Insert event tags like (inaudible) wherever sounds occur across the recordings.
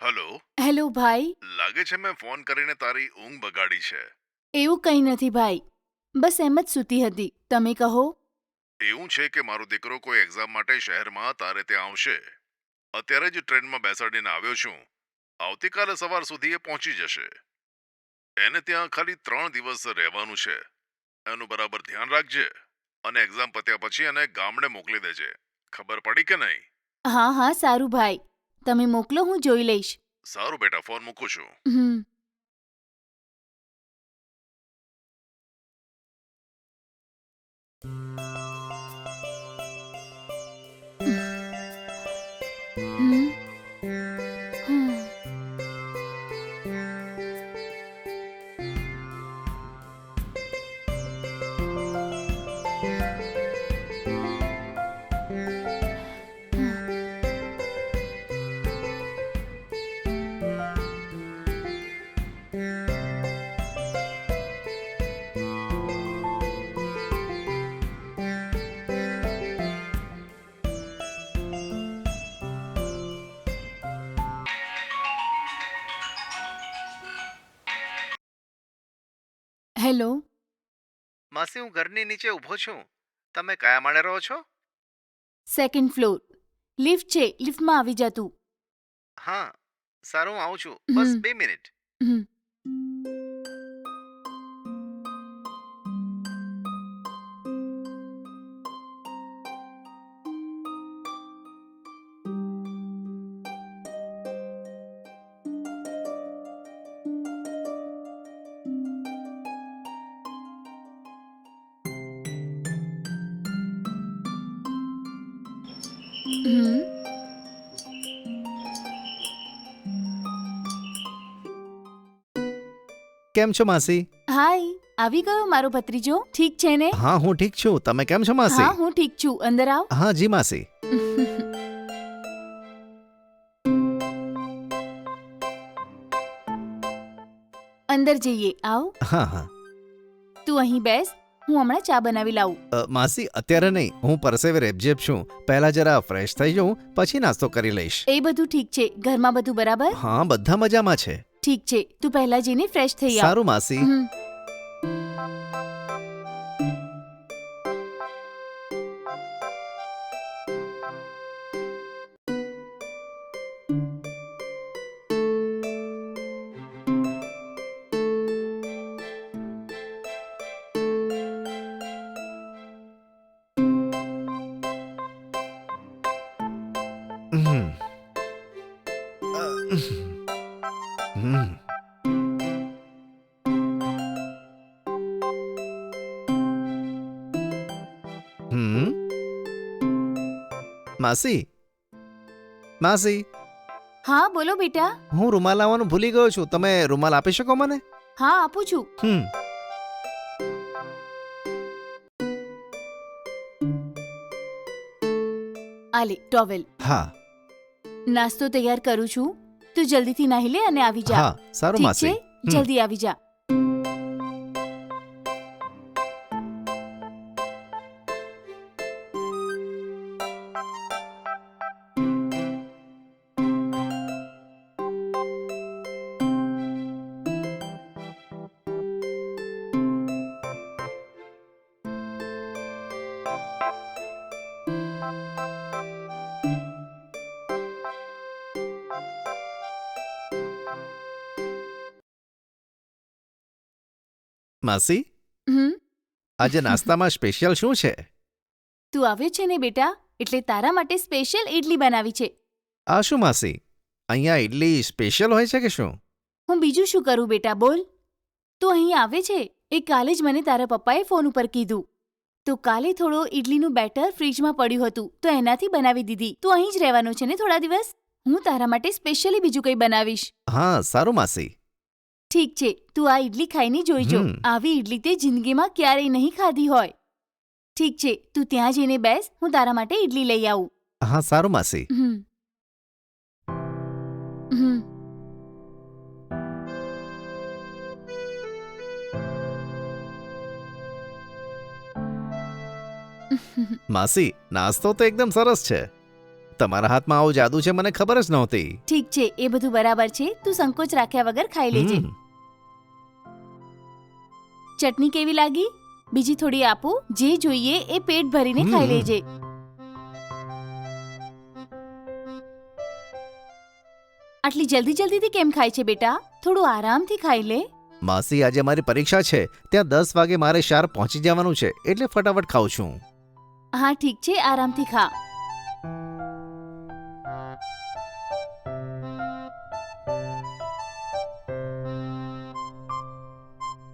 Hello? Hello ભાઈ. લાગે છે મેં ફોન કરીને તારી ઊંઘ બગાડી છે. એવું કંઈ નથી ભાઈ. બસ એમ જ સૂતી હતી. તમે કહો? એવું છે કે મારો દીકરો કોઈ એક્ઝામ માટે શહેરમાં તારે ત્યાં આવશે. અત્યારે જ ટ્રેનમાં બેસાડીને આવ્યો છું. આવતીકાલે સવાર સુધી એ પહોંચી જશે. એને ત્યાં ખાલી ત્રણ દિવસ રહેવાનું છે. એનું બરાબર ધ્યાન રાખજે અને એક્ઝામ પત્યા પછી એને ગામડે મોકલી દેજે. ખબર પડી કે નહીં? હા હા સારું ભાઈ. તમે મોકલો હું જોઈ લઈશ. સારું બેટા ફોન મૂકું છું. હમ. હેલો. માસી હું ઘરની નીચે ઊભો છું. તમે કયા માળે રહો છો? સેકન્ડ ફ્લોર લિફ્ટ છે લિફ્ટમાં આવી જા તું. હા સારું હું આવું છું. બસ બે મિનિટ. હમ. કેમ છો માસી? હાય આવી ગયો મારો ભત્રીજો? ઠીક છે ને? હા હું ઠીક છું. તમે કેમ છો માસી? હા હું ઠીક છું. અંદર આવ. હા જી માસી. (laughs) અંદર જઈએ. આવ. હા હા. તું અહીં બેસ. હું હમણાં ચા બનાવી લાવું. અ, માસી અત્યારે નહીં. હું પરસેવે રેબજેબ છું. પહેલા જરા ફ્રેશ થઈ જઉં પછી નાસ્તો કરી લઈશ. એ બધું ઠીક છે. ઘરમાં બધું બરાબર? હા બધા મજામાં છે. ઠીક છે તું પહેલા જઈને ફ્રેશ થઈ આવ સારું માસી હમ. હમ. અ, હમ. હમ. માસી. માસી. હા બોલો બેટા. હું રૂમાલ લાવવાનું ભૂલી ગયો છું. તમે રૂમાલ આપી શકો મને? હા આપું છું. હમ. આલે ટોવેલ હા. નાસ્તો તૈયાર કરું છું. તું જલ્દીથી નાહી લે અને આવી જા. હા સારું ઠીક માસી. છે? જલ્દી આવી જા. માસી? આજે નાસ્તામાં સ્પેશિયલ શું છે? તું આવ્યો છે ને બેટા એટલે તારા માટે સ્પેશિયલ ઇડલી બનાવી છે. આ શું માસી? અહીંયા ઇડલી સ્પેશિયલ હોય છે કે શું? હું બીજું શું કરું બેટા બોલ. તું અહીં આવે છે એ કાલે જ મને તારા પપ્પાએ ફોન ઉપર કીધું. તો કાલે થોડો ઇડલીનું બેટર ફ્રીજમાં પડ્યું હતું તો એનાથી બનાવી દીધી. તું અહીં જ રહેવાનો છે ને થોડા દિવસ? હું તારા માટે સ્પેશિયલી બીજું કંઈ બનાવીશ. હા સારું માસી. ઠીક છે તું આ ઇડલી ખાઈને જોઈજો. હમ. આવી ઇડલી તે જિંદગીમાં ક્યારેય નહીં ખાધી હોય. ઠીક છે તું ત્યાં જઈને બેસ હું તારા માટે ઇડલી લઈ આવું. હા સારું માસી. હમ. હમ. માસી નાસ્તો તો એકદમ સરસ છે. તમારા હાથમાં આવો જાદુ છે મને ખબર જ નહોતી. ઠીક છે એ બધું બરાબર છે તું સંકોચ રાખ્યા વગર ખાઈ લેજે. હમ, ચટણી કેવી લાગી? બીજી થોડી આપું. જે જોઈએ એ પેટ ભરીને ખાઈ લેજે. આટલી જલ્દી જલ્દીથી કેમ ખાય છે બેટા? થોડું આરામથી ખાઈ લે. માસી આજે મારી પરીક્ષા છે. ત્યાં દસ વાગે મારે શાર પહોંચી જવાનું છે એટલે ફટાફટ ખાઉં છું. હા ઠીક છે આરામથી ખા.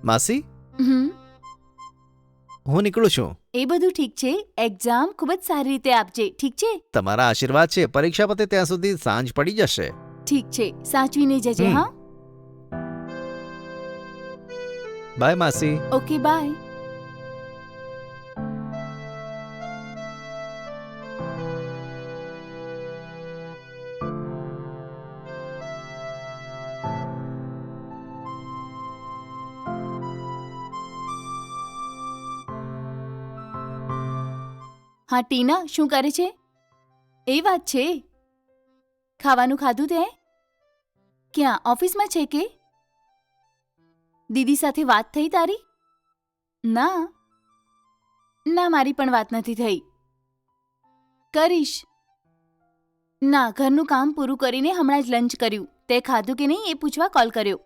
માસી હું નીકળું છું. એ બધું ઠીક છે. એક્ઝામ ખૂબ જ સારી રીતે આપજે. ઠીક છે? તમારા આશીર્વાદ છે. પરીક્ષા પતે ત્યાં સુધી સાંજ પડી જશે. ઠીક છે. સાચવીને જજે હમ. હા? બાય માસી. ઓકે બાય હા, ટીના, શું કરે છે? એ વાત છે. ખાવાનું ખાધું તે? ક્યાં, ઓફિસમાં છે કે? દીદી સાથે વાત થઈ તારી? ના. ના, મારી પણ વાત નથી થઈ. કરીશ. ના, ઘરનું કામ પૂરું કરીને હમણાં જ લંચ કર્યું. તે ખાધું કે નહીં એ પૂછવા કોલ કર્યો.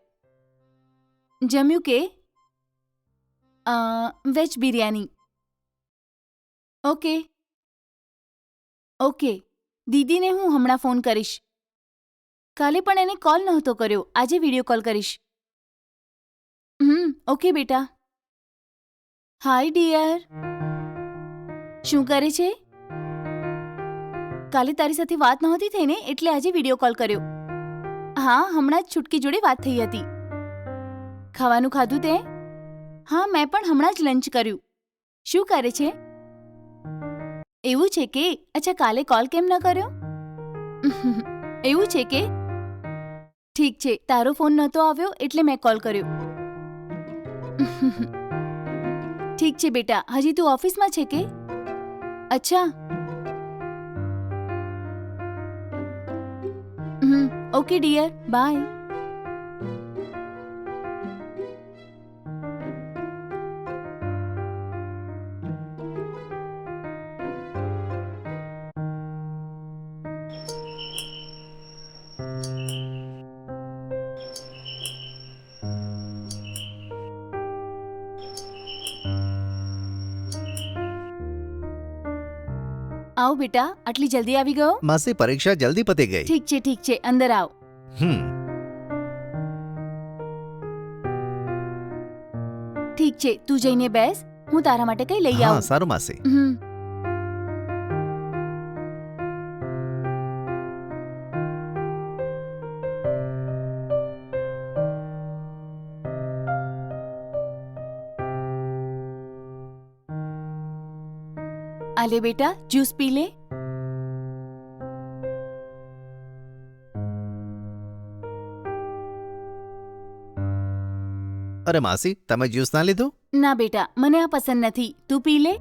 જમ્યું કે? વેજ બિરયાની. ઓકે. ઓકે, દીદીને હું હમણાં ફોન કરીશ. કાલે પણ એને કોલ નહોતો કર્યો, આજે વીડિયો કોલ કરીશ. હમ, ઓકે બેટા. હાય ડિયર શું કરે છે? કાલે તારી સાથે વાત નહોતી થઈને એટલે આજે વીડિયો કોલ કર્યો. હા, હમણાં જ છુટકી જોડે વાત થઈ હતી. ખાવાનું ખાધું તે? હા, મેં પણ હમણાં જ લંચ કર્યું. શું કરે છે? એવું છે કે, અચ્છા, કાલે કોલ કેમ ન કર્યો? એવું છે કે? ઠીક છે, તારો ફોન નહોતો આવ્યો એટલે મેં કોલ કર્યો. ઠીક છે બેટા, હજી તું ઓફિસમાં છે કે? અચ્છા. Okay dear, bye. આવ બેટા આટલી જલ્દી આવી ગયો? માસી પરીક્ષા જલ્દી પતી ગઈ. ઠીક છે ઠીક છે અંદર આવ. હમ. ઠીક છે તું જઈને બેસ હું તારા માટે કઈ લઈ હા આવું. સારું માસી. હમ. આલે બેટા જ્યુસ પી લે અરે માસી તમે જ્યુસ ના લીધું ના બેટા મને આ પસંદ નથી તું પી લે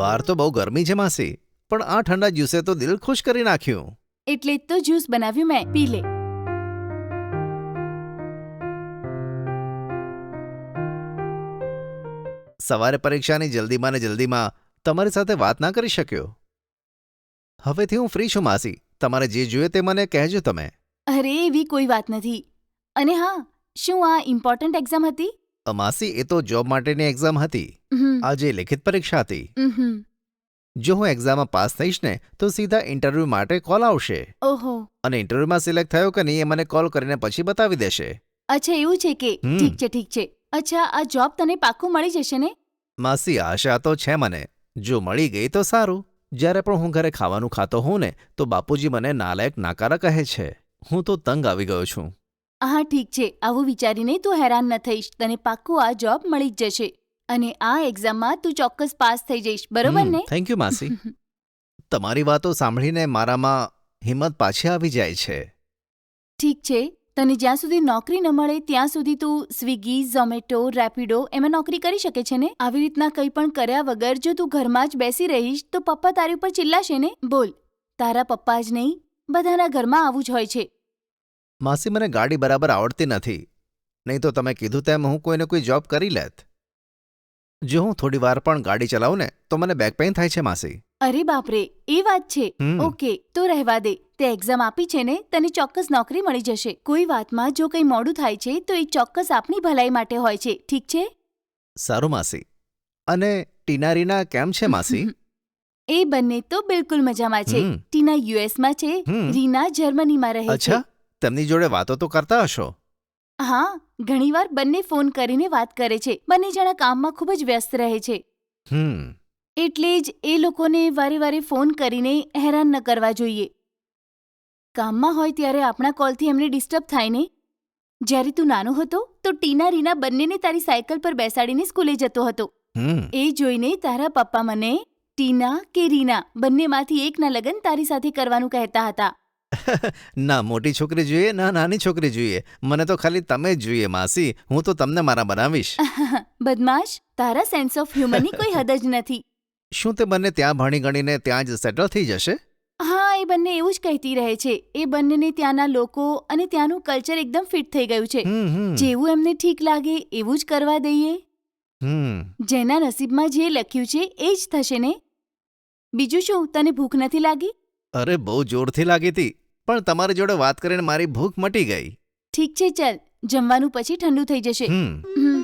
બહાર તો બહુ ગરમી છે માસી પણ આ ઠંડા જ્યુસે તો દિલ ખુશ કરી નાખ્યું એટલે જ તો જ્યુસ બનાવ્યું મેં પી લે સવારે પરીક્ષાની જલ્દીમાં ને જલ્દીમાં તમારી સાથે વાત ના કરી શક્યો? હવેથી હું ફ્રી છું માસી. તમારે જે જોઈએ તે મને કહેજો તમે. અરે એવી કોઈ વાત નથી. અને હા શું આ ઇમ્પોર્ટન્ટ એક્ઝામ હતી? માસી એ તો જોબ માટેની એક્ઝામ હતી. આજે લેખિત પરીક્ષા હતી. જો હું એક્ઝામમાં પાસ થઈશ ને તો સીધા ઇન્ટરવ્યૂ માટે કોલ આવશે. ઓહો. અને ઇન્ટરવ્યૂમાં સિલેક્ટ થયો કે નહીં એ મને કોલ કરીને પછી બતાવી દેશે. અચ્છા એવું છે કે ઠીક છે ઠીક છે. અચ્છા આ જોબ તને પાક્કું મળી જશે ને? માસી આશા તો છે મને. જો મળી ગઈ તો સારું. જ્યારે પણ હું ઘરે ખાવાનું ખાતો હોઉં ને તો બાપુજી મને નાલાયક નાકારા કહે છે. હું તો તંગ આવી ગયો છું. હા ઠીક છે. આવું વિચારીને તું હેરાન ન થઈશ. તને પાક્કું આ જોબ મળી જ જશે. અને આ એક્ઝામમાં તું ચોક્કસ પાસ થઈ જઈશ. બરોબર ને? થેન્ક યુ માસી. (laughs) તમારી વાતો સાંભળીને મારામાં હિંમત પાછી આવી જાય છે. ઠીક છે. તને જ્યાં સુધી નોકરી ન મળે, ત્યાં સુધી તું સ્વિગી, ઝોમેટો, રેપિડો એમાં નોકરી કરી શકે છે ને? આવી રીતના કંઈ પણ કર્યા વગર જો તું ઘરમાં જ બેસી રહીશ, તો પપ્પા તારી ઉપર ચિલ્લાશે ને? બોલ. તારા પપ્પા જ નહીં, બધાના ઘરમાં આવું જ હોય છે. માસી, મને ગાડી બરાબર આવડતી નથી. નહીં તો તમે કીધું તેમ હું કોઈને કોઈ જોબ કરી લેત. જો હું થોડી વાર પણ ગાડી ચલાવું ને, તો મને બેક પેઇન થાય છે, માસી. અરે બાપરે એ વાત છે. હમ. ઓકે તો રહેવા દે. તે એક્ઝામ આપી છે ને તને ચોક્કસ નોકરી મળી જશે. કોઈ વાતમાં જો કંઈ મોડું થાય છે તો એ ચોક્કસ આપણી ભલાઈ માટે હોય છે. ઠીક છે? સારું માસી. અને ટીનારીના કેમ છે માસી? (laughs) એ બંને તો બિલકુલ મજામાં છે. હમ. ટીના યુએસમાં છે હમ. રીના જર્મનીમાં રહે છે. અચ્છા તેમની જોડે વાતો તો કરતા હશો? હા ઘણીવાર બંને ફોન કરીને વાત કરે છે. બંને જણા કામમાં ખૂબ જ વ્યસ્ત રહે છે. હમ. એટલે જ એ લોકોને વારે વારે ફોન કરીને હેરાન ન કરવા જોઈએ. કામમાં હોય ત્યારે આપણા કોલથી એમને ડિસ્ટર્બ થાય ને? જ્યારે તું નાનો હતો તો ટીના રીના બંનેને તારી સાયકલ પર બેસાડીને સ્કૂલે જતો હતો. એ જોઈને તારા પપ્પા મને ટીના કે રીના બંનેમાંથી એકના લગ્ન તારી સાથે કરવાનું કહેતા હતા. (laughs) ના મોટી છોકરી જોઈએ ના નાની છોકરી જોઈએ. મને તો ખાલી તમે જ જોઈએ માસી. હું તો તમને મારા બનાવીશ. (laughs) બદમાશ તારા સેન્સ ઓફ હ્યુમરની કોઈ (laughs) હદ જ નથી. શું તે બંને ત્યાં ભણી ગણીને ત્યાં જ સેટલ થઈ જશે? હા એ બંને એવું જ કહેતી રહે છે. એ બંનેને ત્યાંના લોકો અને ત્યાંનું કલ્ચર એકદમ ફિટ થઈ ગયું છે. હમ હમ. જેવું એમને ઠીક લાગે એવું જ કરવા દઈએ. હમ. જેના નસીબમાં જે લખ્યું છે એ જ થશે ને? બીજું શું? તને ભૂખ નથી લાગી? અરે બહુ જોરથી લાગી હતી પણ તમારી જોડે વાત કરીને મારી ભૂખ મટી ગઈ. ઠીક છે ચાલ. જમવાનું પછી ઠંડુ થઈ જશે. હમ હમ. હમ.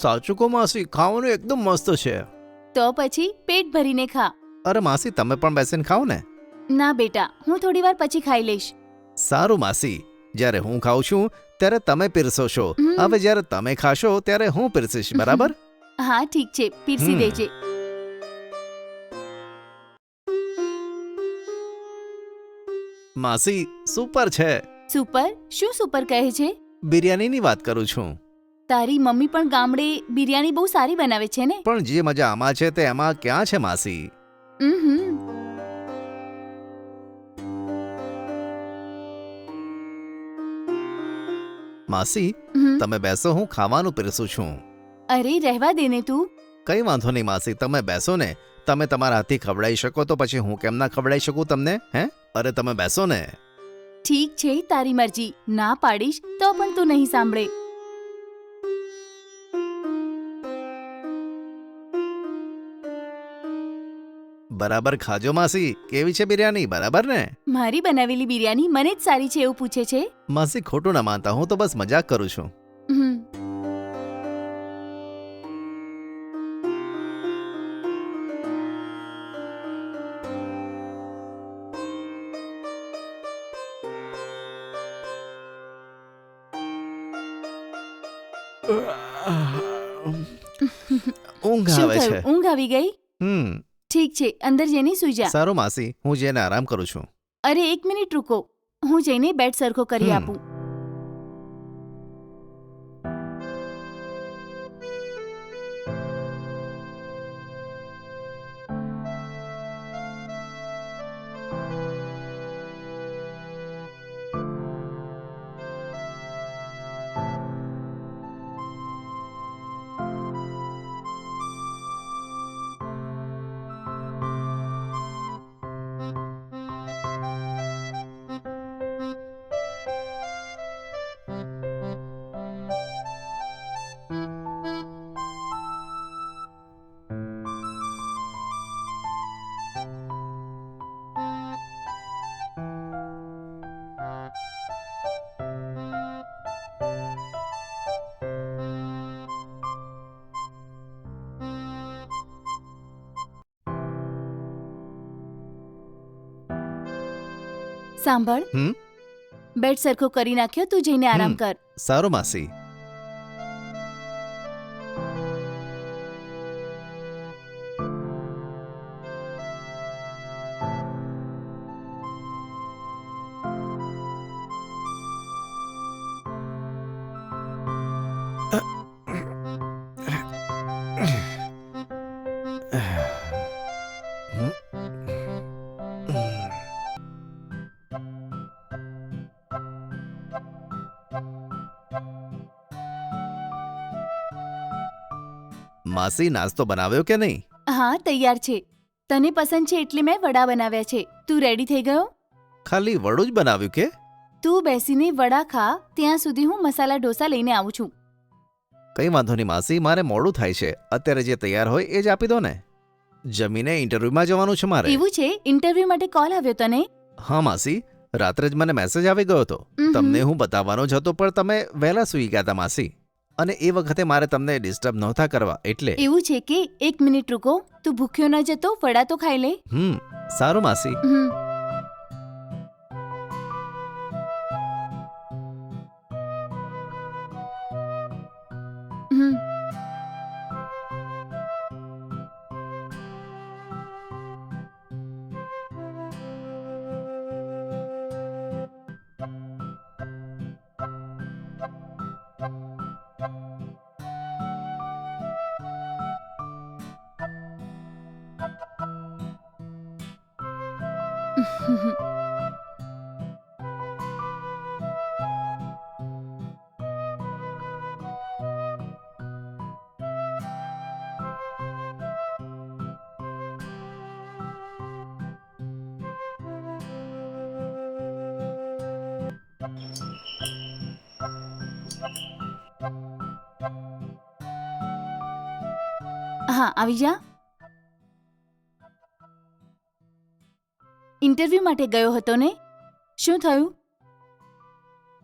સાચું કહો માસી ખાવાનું એકદમ મસ્ત છે. તો પછી પેટ ભરીને ખા. અરે માસી તમે પણ બેસીને ખાઓ ને. ના બેટા હું થોડી વાર પછી ખાઈ લઈશ. સારું માસી જ્યારે હું ખાઉં છું ત્યારે તમે પીરસો છો. હમ. હવે જ્યારે તમે ખાશો ત્યારે હું પીરસીશ બરાબર? (laughs) હા ઠીક છે પીરસી હમ. દેજે. માસી સુપર છે. સુપર? શું સુપર કહે છે? બિરયાનીની વાત કરું છું. તારી મમ્મી પણ ગામડે બિરયાની બહુ સારી બનાવે છે ને? પણ જે મજા આમાં છે તે એમાં ક્યાં છે માસી? હમ માસી હમ તમે બેસો હું ખાવાનું પીરસું છું. અરે રહેવા દે ને તું. કઈ વાંધો નહીં માસી તમે બેસો ને. તમે તમારા હાથથી ખવડાવી શકો તો પછી હું કેમ ના ખવડાવી શકું તમને હે? અરે તમે બેસો ને. ઠીક છે તારી મરજી. ના પાડીશ તો પણ તું નહીં સાંભળે. બરાબર ખાજો માસી કેવી છે બિરયાની બરાબર ને? મારી બનાવેલી બિરયાની મને જ સારી છે એવું પૂછે છે. માસી ખોટું ના માનતા હું તો બસ મજાક કરું છું. ઠીક છે અંદર જઈને સુઈ જા. સારું માસી હું જઈને આરામ કરું છું. અરે એક મિનિટ રૂકો. હું જઈને બેડ સરખો કરી હમ. આપું. સાંભળ? બેડ સરખો કરી નાખ્યો તું જઈને આરામ કર. સારું માસી. માસી નાસ્તો બનાવ્યો કે નહીં? હા તૈયાર છે. તને પસંદ છે એટલે મેં વડા બનાવ્યા છે. તું રેડી થઈ ગયો? ખાલી વડું જ બનાવ્યું કે? તું બેસીને વડા ખા ત્યાં સુધી હું મસાલા ઢોસા લઈને આવું છું. કંઈ વાંધો નહીં માસી મારે મોડું થાય છે. અત્યારે જે તૈયાર હોય એ જ આપી દો ને. જમીને ઇન્ટરવ્યૂમાં જવાનું છે મારે. એવું છે? ઇન્ટરવ્યૂ માટે કોલ આવ્યો તને? હા માસી. રાત્રે જ મને મેસેજ આવી ગયો હતો. તમને હું બતાવવાનો જ હતો પણ તમે વહેલા સૂઈ ગયા હતા માસી. અને એ વખતે મારે તમને ડિસ્ટર્બ નહોતા કરવા એટલે એવું છે કે એક મિનિટ રૂકો તું ભૂખ્યો ન જતો વડા તો ખાઈ લે હમ સારું માસી હમ. (laughs) હા આવી ઇન્ટરવ્યૂ માટે ગયો હતો ને? શું થયું?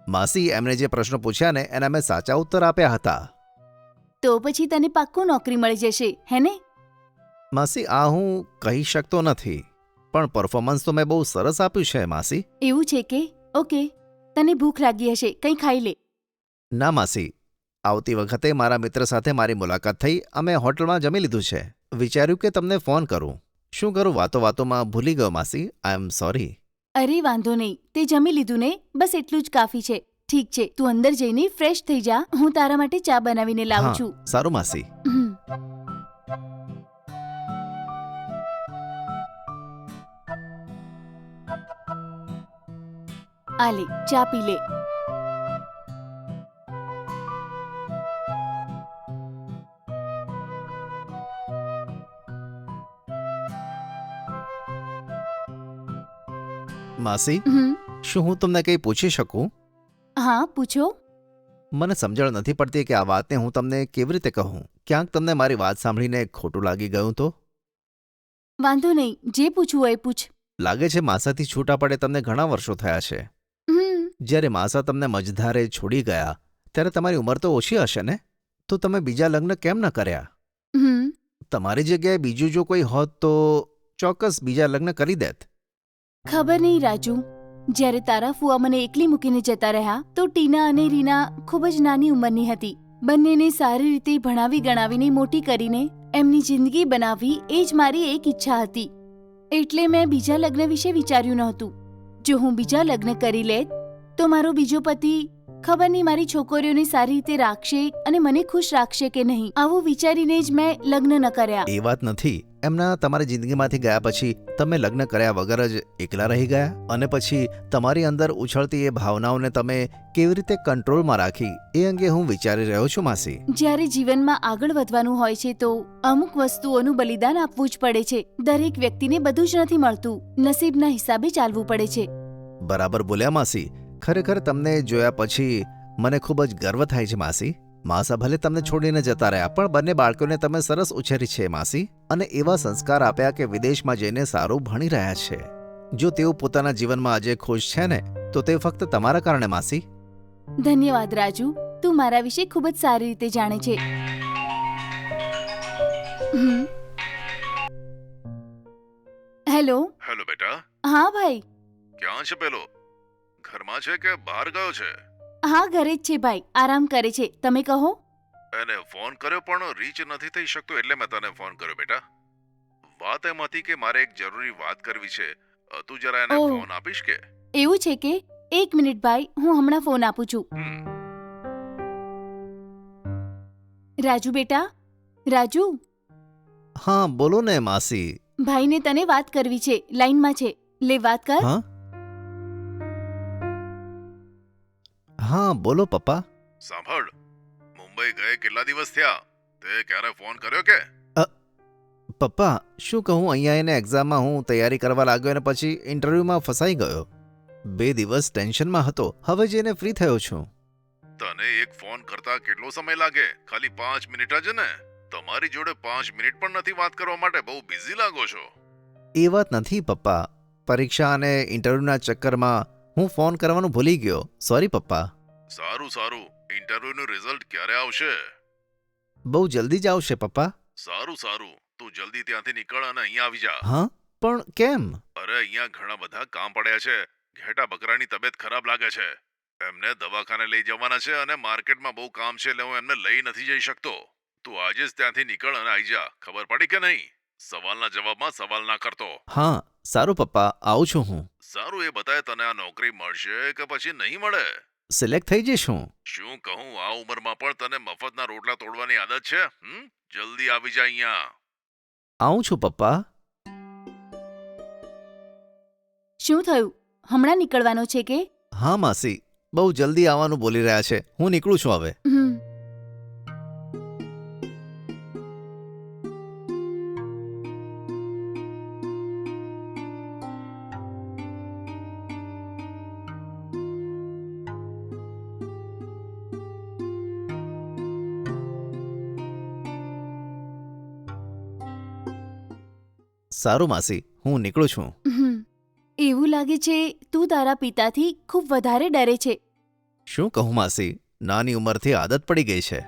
માસી એમણે જે પ્રશ્નો પૂછ્યા ને એના મેં સાચા ઉત્તર આપ્યા હતા. તો પછી તને પાક્કું નોકરી મળી જશે હે ને? માસી આ હું કહી શકતો નથી પણ પરફોર્મન્સ તો મેં બહુ સરસ આપ્યું છે માસી. એવું છે કે? ઓકે તને ભૂખ લાગી હશે કંઈ ખાઈ લે. ના માસી. આવતી વખતે મારા મિત્ર સાથે મારી મુલાકાત થઈ અમે હોટલમાં જમી લીધું છે. વિચાર્યું કે તમને ફોન કરું. શું કરું? વાતો વાતોમાં ભૂલી ગયો માસી. આઈ એમ સોરી અરે વાંધો નહીં. તે જમી લીધું ને? બસ એટલું જ કાફી છે. ઠીક છે. તું અંદર જઈને ફ્રેશ થઈ જા. હું તારા માટે ચા બનાવીને લાવું છું. સારું માસી. આલી ચા પી લે. માસી શું હું તમને કંઈ પૂછી શકું? હા પૂછો. મને સમજણ નથી પડતી કે આ વાતને હું તમને કેવી રીતે કહું. ક્યાંક તમને મારી વાત સાંભળીને ખોટું લાગી ગયું તો? વાંધો નહીં જે પૂછવું હોય પૂછ. લાગે છે માસાથી છૂટા પડે તમને ઘણા વર્ષો થયા છે. જ્યારે માસા તમને મજધારે છોડી ગયા ત્યારે તમારી ઉંમર તો ઓછી હશે ને? તો તમે બીજા લગ્ન કેમ ન કર્યા? તમારી જગ્યાએ બીજું જો કોઈ હોત તો ચોક્કસ બીજા લગ્ન કરી દેત. ખબર નહીં, રાજુ. જ્યારે તારા ફુવા મને એકલી મૂકીને જતા રહ્યા, તો ટીના અને રીના ખૂબ જ નાની ઉંમરની હતી. બંનેને સારી રીતે ભણાવી ગણાવીને મોટી કરીને એમની જિંદગી બનાવવી એ જ મારી એક ઈચ્છા હતી. એટલે મેં બીજા લગ્ન વિશે વિચાર્યું નહોતું. જો હું બીજા લગ્ન કરી લેત, તો મારો બીજો પતિ ખબર નહીં મારી છોકરીઓને સારી રીતે રાખશે અને મને ખુશ રાખશે કે નહીં. આવું વિચારીને જ મેં લગ્ન ન કર્યા. એ વાત નથી. એમના તમારી જિંદગીમાંથી ગયા પછી તમે લગ્ન કર્યા વગર જ એકલા રહી ગયા? અને પછી તમારી અંદર ઉછળતી એ ભાવનાઓને તમે કેવી રીતે કંટ્રોલમાં રાખી? એ અંગે હું વિચારી રહ્યો છું માસી. જ્યારે જીવનમાં આગળ વધવાનું હોય છે તો અમુક વસ્તુઓનું બલિદાન આપવું જ પડે છે. દરેક વ્યક્તિને બધું જ નથી મળતું. નસીબના હિસાબે ચાલવું પડે છે. બરાબર બોલ્યા માસી. ખરેખર તમને જોયા પછી મને ખૂબ જ ગર્વ થાય છે માસી. માસા ભલે તમને છોડીને જતા રહ્યા પણ બંને બાળકોને તમે સરસ ઉછેરી છે માસી. અને એવા સંસ્કાર આપ્યા કે વિદેશમાં જઈને સારું ભણી રહ્યા છે. જો તેઓ પોતાના જીવનમાં આજે ખુશ છે ને તો તે ફક્ત તમારા કારણે માસી. ધન્યવાદ રાજુ. તું મારા વિશે ખૂબ જ સારી રીતે જાણે છે. હેલો. હેલો બેટા. હા ભાઈ. ક્યાં છે પેલો? ઘરમાં છે કે બહાર ગયો છે? હા ઘરે જ છે ભાઈ. આરામ કરે છે. તમે કહો. એને ફોન કર્યો પણ રીચ નથી થઈ શકતો એટલે મેં તને ફોન કર્યો બેટા. વાત એમ હતી કે મારે એક જરૂરી વાત કરવી છે. અ, તું જરા એને ઓહ. ફોન આપીશ કે? એવું છે કે? એક મિનિટ ભાઈ હું હમણાં ફોન આપું છું. હમ. રાજુ બેટા? રાજુ? હા બોલો ને માસી. ભાઈને તને વાત કરવી છે. લાઈનમાં છે. લે વાત કર. હા? હા બોલો પપ્પા. સાંભળ મુંબઈ ગયે કેટલા દિવસ થયા? તે ક્યારે ફોન કર્યો કે? પપ્પા શું કહું? અહીંયા એને એક્ઝામમાં હું તૈયારી કરવા લાગ્યો અને પછી ઇન્ટરવ્યૂમાં ફસાઈ ગયો. બે દિવસ ટેન્શનમાં હતો. હવે જઈને ફ્રી થયો છું. તને એક ફોન કરતા કેટલો સમય લાગે? ખાલી પાંચ મિનિટ જ ને? તમારી જોડે પાંચ મિનિટ પણ નથી વાત કરવા માટે. બહુ બિઝી લાગો છો. એ વાત નથી પપ્પા. પરીક્ષા અને ઇન્ટરવ્યૂના ચક્કરમાં હું ફોન કરવાનું ભૂલી ગયો. સોરી પપ્પા. સારું સારું. ઇન્ટરવ્યુનું રિઝલ્ટ ક્યારે આવશે? બહુ જલ્દી જ આવશે પપ્પા. સારું સારું. તું જલ્દી ત્યાંથી નીકળ અને અહીંયા આવી જા. હા? પણ કેમ? અરે અહીંયા ઘણા બધા કામ પડ્યા છે. ઘેટા બકરાની તબિયત ખરાબ લાગે છે. એમને દવાખાને લઈ જવાના છે અને માર્કેટમાં બહુ કામ છે એટલે હું એમને લઈ નથી જઈ શકતો. તું આજે જ ત્યાંથી નીકળ અને આવી જા. ખબર પડી કે નહીં? સવાલના જવાબમાં સવાલ ના કરતો. હા સારું પપ્પા. આવું છું હું. સારું એ બતાય તને આ નોકરી મળશે કે પછી નહીં મળે? સિલેક્ટ થઈ જઈશ હું. શું કહું? આ ઉંમરમાં પણ તને મફતના રોટલા તોડવાની આદત છે? હમ? જલ્દી આવી જા અહીંયા. આવું છું પપ્પા. શું થયું? હમણાં નીકળવાનો છે કે? હા માસી. બહુ જલ્દી આવવાનું બોલી રહ્યા છે. હું નીકળું છું હવે. હમ. સારું માસી હું નીકળું છું. હમ. એવું લાગે છે તું તારા પિતાથી ખૂબ વધારે ડરે છે. શું કહું માસી નાની ઉંમરથી આદત પડી ગઈ છે.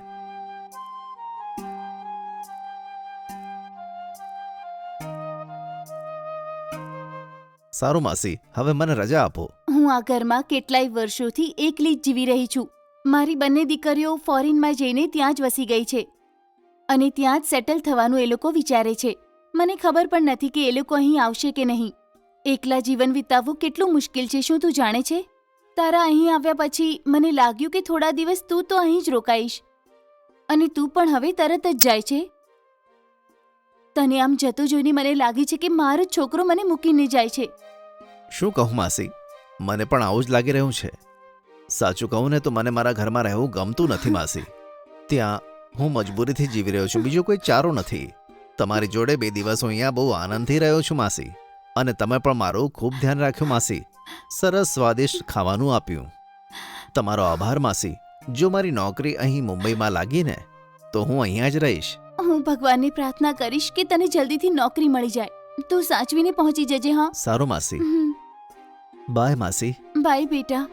સારું માસી હવે મને રજા આપો. હું આ ઘરમાં કેટલાય વર્ષોથી એકલી જ જીવી રહી છું. મારી બંને દીકરીઓ ફોરેનમાં જઈને ત્યાં જ વસી ગઈ છે. અને ત્યાં જ સેટલ થવાનું એ લોકો વિચારે છે. મને ખબર પણ નથી કે એ લોકો અહીં આવશે કે નહીં. એકલા જીવન વિતાવવું કેટલું મુશ્કેલ છે, શું તું જાણે છે? તારા અહીં આવ્યા પછી મને લાગ્યું કે થોડા દિવસ તું તો અહીં જ રોકાઈશ. અને તું પણ હવે તરત જ જાય છે? તને આમ જતો જોઈને મને લાગે છે કે મારો છોકરો મને મૂકીને જાય છે. શું કહું માસી? મને પણ આવું જ લાગી રહ્યું છે. સાચું કહું ને તો મને મારા ઘરમાં રહેવું ગમતું નથી માસી. ત્યાં હું મજબૂરીથી જીવી રહ્યો છું, બીજો કોઈ ચારો નથી. તમારી જોડે બે દિવસ હું અહીંયા બહુ આનંદથી રહ્યો છું માસી. અને તમે પણ મારું ખૂબ ધ્યાન રાખ્યું માસી. સરસ સ્વાદિષ્ટ ખાવાનું આપ્યું. તમારો આભાર માસી. જો મારી નોકરી અહીં મુંબઈમાં લાગીને તો હું અહીંયા જ રહીશ. હું ભગવાનની પ્રાર્થના કરીશ કે તને જલ્દીથી નોકરી મળી જાય. તું સાચવીને પહોંચી જજે હા? સારું માસી. બાય માસી. બાય બેટા.